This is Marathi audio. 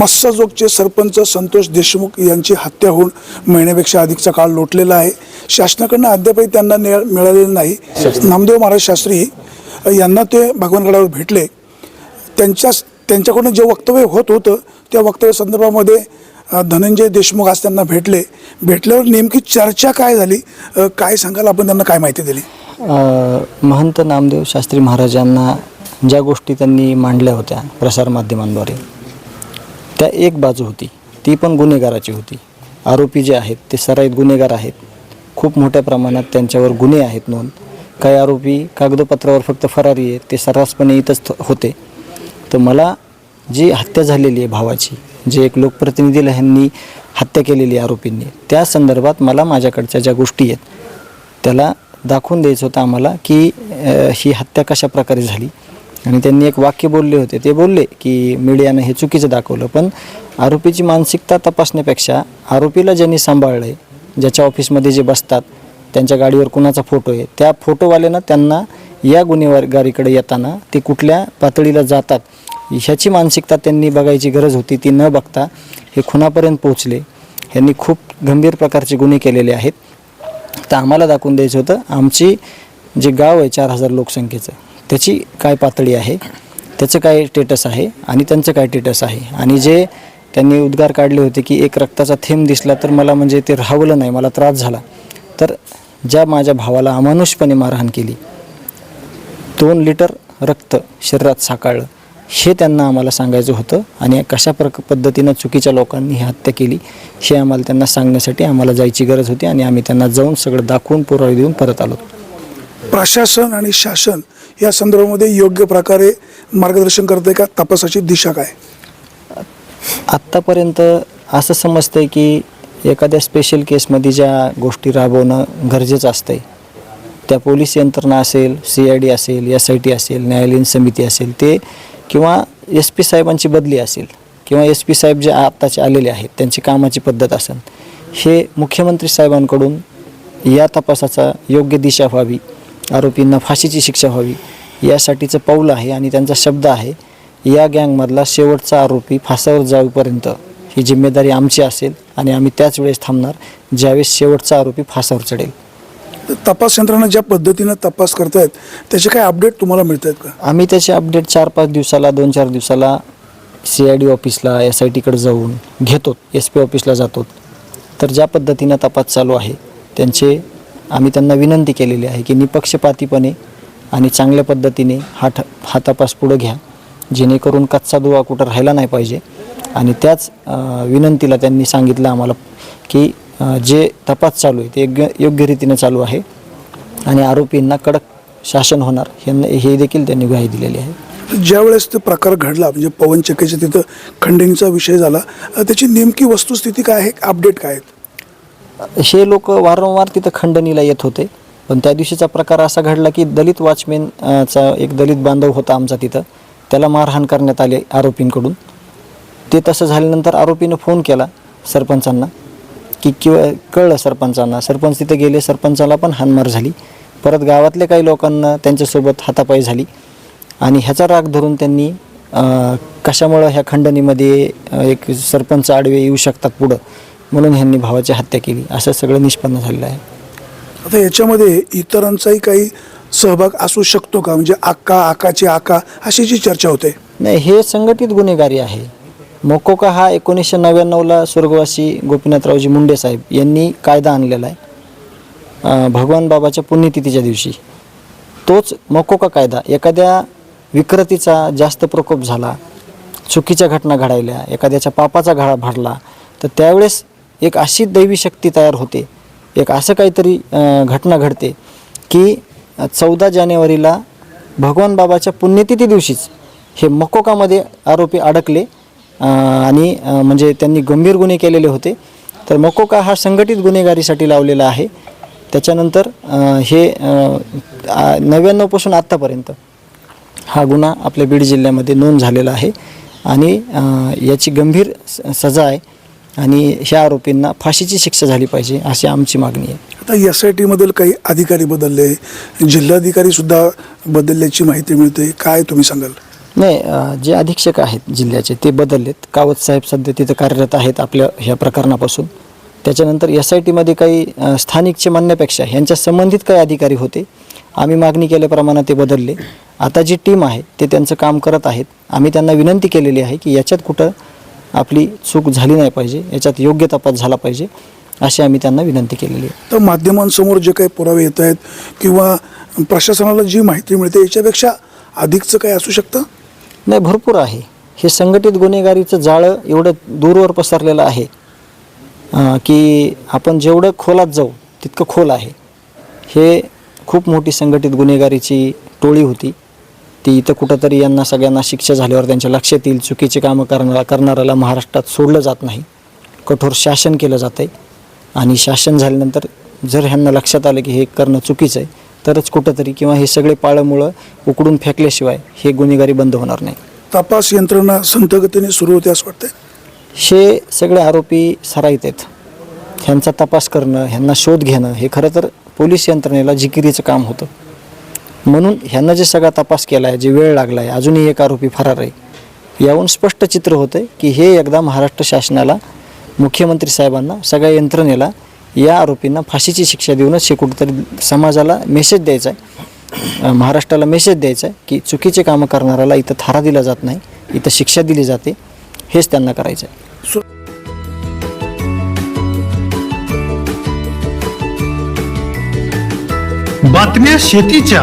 मस्साजोगचे सरपंच संतोष देशमुख यांची हत्या होऊन महिन्यापेक्षा अधिकचा काळ लोटलेला आहे. शासनाकडनं अद्यापही त्यांना निळ मिळालेलं नाही. नामदेव महाराज शास्त्री यांना ते भगवानगडावर भेटले. त्यांच्या त्यांच्याकडून जे वक्तव्य होत होतं त्या वक्तव्य संदर्भामध्ये धनंजय देशमुख आज त्यांना भेटले. भेटल्यावर नेमकी चर्चा काय झाली? काय सांगाल? आपण त्यांना काय माहिती दिली? महंत नामदेव शास्त्री महाराजांना ज्या गोष्टी त्यांनी मांडल्या होत्या प्रसारमाध्यमांद्वारे त्या एक बाजू होती. ती पण गुन्हेगाराची होती. आरोपी जे आहेत ते सराईत गुन्हेगार आहेत. खूप मोठ्या प्रमाणात त्यांच्यावर गुन्हे आहेत नोंद. काही आरोपी कागदपत्रावर फक्त फरारी आहेत ते सर्रासपणे इथंच थ- होते. तर मला जी हत्या झालेली आहे भावाची जे एक लोकप्रतिनिधीला ह्यांनी हत्या केलेली आहे आरोपींनी त्या संदर्भात मला माझ्याकडच्या ज्या गोष्टी आहेत त्याला दाखवून द्यायचं होतं आम्हाला की ही हत्या कशा प्रकारे झाली. आणि त्यांनी एक वाक्य बोलले होते. ते बोलले की मीडियानं हे चुकीचं दाखवलं पण आरोपीची मानसिकता तपासण्यापेक्षा आरोपीला ज्यांनी सांभाळलं आहे ज्याच्या ऑफिसमध्ये जे बसतात त्यांच्या गाडीवर कुणाचा फोटो आहे त्या फोटोवाल्यानं त्यांना या गुन्हेगारीकडे येताना ते कुठल्या पातळीला जातात ह्याची मानसिकता त्यांनी बघायची गरज होती. ती न बघता हे खुनापर्यंत पोहोचले. ह्यांनी खूप गंभीर प्रकारचे गुन्हे केलेले आहेत. तर आम्हाला दाखवून द्यायचं होतं आमची जे गाव आहे चार हजार लोकसंख्येचं त्याची काय पातळी आहे त्याचं काय स्टेटस आहे आणि त्यांचं काय स्टेटस आहे. आणि जे त्यांनी उद्गार काढले होते की एक रक्ताचा थेंब दिसला तर मला म्हणजे ते राहवलं नाही मला त्रास झाला. तर ज्या माझ्या भावाला अमानुषपणे मारहाण केली दोन लिटर रक्त शरीरात साकाळलं हे त्यांना आम्हाला सांगायचं होतं आणि कशा प्रक पद्धतीनं चुकीच्या लोकांनी ही हत्या केली हे आम्हाला त्यांना सांगण्यासाठी आम्हाला जायची गरज होती आणि आम्ही त्यांना जाऊन सगळं दाखवून पुरावे देऊन परत आलो. प्रशासन आणि शासन या संदर्भामध्ये योग्य प्रकारे मार्गदर्शन करते का? तपासाची दिशा काय? आत्तापर्यंत असं समजतंय की एखाद्या स्पेशल केसमध्ये ज्या गोष्टी राबवणं गरजेचं असतंय त्या पोलीस यंत्रणा असेल सी आय डी असेल एस आय टी असेल न्यायालयीन समिती असेल ते किंवा एस पी साहेबांची बदली असेल किंवा एस पी साहेब जे आत्ताचे आलेले आहेत त्यांची कामाची पद्धत असेल हे मुख्यमंत्री साहेबांकडून या तपासाचा योग्य दिशा व्हावी. आरोपींना फाशीची शिक्षा व्हावी. यासाठीचं पाऊल आहे आणि त्यांचा शब्द आहे या गँगमधला शेवटचा आरोपी फासावर जाऊपर्यंत ही जिम्मेदारी आमची असेल आणि आम्ही त्याच वेळेस थांबणार ज्यावेळेस शेवटचा आरोपी फासावर चढेल. तर तपास यंत्रणा ज्या पद्धतीनं तपास करतायत त्याचे काय अपडेट तुम्हाला मिळत आहेत का? आम्ही त्याचे अपडेट चार पाच दिवसाला दोन चार दिवसाला सी आय डी ऑफिसला एस आय टीकडे जाऊन घेतो एस पी ऑफिसला जातो. तर ज्या पद्धतीनं तपास चालू आहे त्यांचे आम्ही त्यांना विनंती केलेली आहे की निपक्षपातीपणे आणि चांगल्या पद्धतीने हा ठ हा तपास पुढं घ्या. जेणेकरून कच्चा दुवा कुठं राहिला नाही पाहिजे. आणि त्याच विनंतीला त्यांनी सांगितलं आम्हाला की जे तपास चालू आहे ते योग्य योग्य रीतीने चालू आहे. आणि आरोपींना कडक शासन होणार हे हे देखील त्यांनी ग्वाही दिलेली आहे. ज्या वेळेस प्रकार घडला म्हणजे पवन चक्कीच्या तिथं खंडिंगचा विषय झाला त्याची नेमकी वस्तुस्थिती काय आहे? अपडेट काय आहेत हे लोक वारंवार तिथं खंडणीला येत होते. पण त्या दिवशीचा प्रकार असा घडला की दलित वॉचमेनचा एक दलित बांधव होता आमचा तिथं. त्याला मारहाण करण्यात आले आरोपींकडून. ते तसं झाल्यानंतर आरोपीनं फोन केला सरपंचांना. की किंवा कळलं सरपंचांना. सरपंच तिथे गेले सरपंचाला पण हानमार झाली. परत गावातल्या काही लोकांना त्यांच्यासोबत हातापाई झाली. आणि ह्याचा राग धरून त्यांनी कशामुळं ह्या खंडणीमध्ये एक सरपंच आडवे येऊ शकतात पुढं? म्हणून ह्यांनी भावाची हत्या केली. असं सगळं निष्पन्न झालेलं आहे. आता याच्यामध्ये इतरांचाही काही सहभाग असू शकतो का? म्हणजे आका आकाची आका अशी जी चर्चा होते. नाही हे संघटित गुन्हेगारी आहे. मोकोका हा एकोणीसशे नव्याण्णवला स्वर्गवासी गोपीनाथरावजी मुंडे साहेब यांनी कायदा आणलेला आहे. भगवान बाबाच्या पुण्यतिथीच्या दिवशी. तोच मोकोका कायदा एखाद्या विकृतीचा जास्त प्रकोप झाला चुकीच्या घटना घडायल्या एखाद्याच्या पापाचा घडा भरला तर त्यावेळेस एक अशी दैवी शक्ती तयार होते. एक असं काहीतरी घटना घडते की चौदा जानेवारीला भगवान बाबाच्या पुण्यतिथी दिवशीच हे मकोकामध्ये आरोपी अडकले आणि म्हणजे त्यांनी गंभीर गुन्हे केलेले होते. तर मकोका हा संघटित गुन्हेगारीसाठी लावलेला आहे. त्याच्यानंतर हे नव्याण्णवपासून आत्तापर्यंत हा गुन्हा आपल्या बीड जिल्ह्यामध्ये नोंद झालेला आहे. आणि याची गंभीर स- सजा आहे. आणि ह्या आरोपींना फाशीची शिक्षा झाली पाहिजे अशी आमची मागणी आहे. आता एस आय टीमधील काही अधिकारी बदलले जिल्हाधिकारी सुद्धा बदलल्याची माहिती मिळते. काय तुम्ही सांगाल? नाही जे अधीक्षक आहेत जिल्ह्याचे ते बदललेत. कावत साहेब सध्या तिथं कार्यरत आहेत आपल्या ह्या प्रकरणापासून. त्याच्यानंतर एस आय टीमध्ये काही स्थानिकचे म्हणण्यापेक्षा ह्यांच्या संबंधित काही अधिकारी होते. आम्ही मागणी केल्याप्रमाणे ते बदलले. आता जी टीम आहे ते त्यांचं काम करत आहेत. आम्ही त्यांना विनंती केलेली आहे की याच्यात कुठं आपली चूक झाली नाही पाहिजे याच्यात योग्य तपास झाला पाहिजे अशी आम्ही त्यांना विनंती केलेली आहे. तर माध्यमांसमोर जे काही पुरावे येत आहेत किंवा प्रशासनाला जी माहिती मिळते याच्यापेक्षा अधिकचं काही असू शकतं? नाही भरपूर आहे. हे संघटित गुन्हेगारीचं जाळं एवढं दूरवर पसरलेलं आहे की आपण जेवढं खोलात जाऊ तितकं खोल आहे. हे खूप मोठी संघटित गुन्हेगारीची टोळी होती. ती इथं कुठंतरी यांना सगळ्यांना शिक्षा झाल्यावर त्यांच्या लक्षात येईल चुकीचे कामं करणारा करणाऱ्याला महाराष्ट्रात सोडलं जात नाही. कठोर शासन केलं जातं आहे आणि शासन झाल्यानंतर जर ह्यांना लक्षात आलं की हे करणं चुकीचं आहे तरच कुठंतरी किंवा हे सगळे पाळंमुळं उकडून फेकल्याशिवाय हे गुन्हेगारी बंद होणार नाही. तपास यंत्रणा संथगतीने सुरू होते असं वाटतंय? हे सगळे आरोपी सराईत आहेत. ह्यांचा तपास करणं ह्यांना शोध घेणं हे खरं तर पोलीस यंत्रणेला जिकिरीचं काम होतं. म्हणून ह्यांना जे सगळा तपास केला आहे जे वेळ लागला आहे अजूनही एक आरोपी फरार आहे. याहून स्पष्ट चित्र होतं की हे एकदा महाराष्ट्र शासनाला मुख्यमंत्री साहेबांना सगळ्या यंत्रणेला या आरोपींना फाशीची शिक्षा देऊनच हे कुठेतरी समाजाला मेसेज द्यायचा आहे महाराष्ट्राला मेसेज द्यायचा आहे की चुकीचे कामं करणाऱ्याला इथं थारा दिला जात नाही इथं शिक्षा दिली जाते हेच त्यांना करायचं आहे सु- बातम्या शेतीच्या.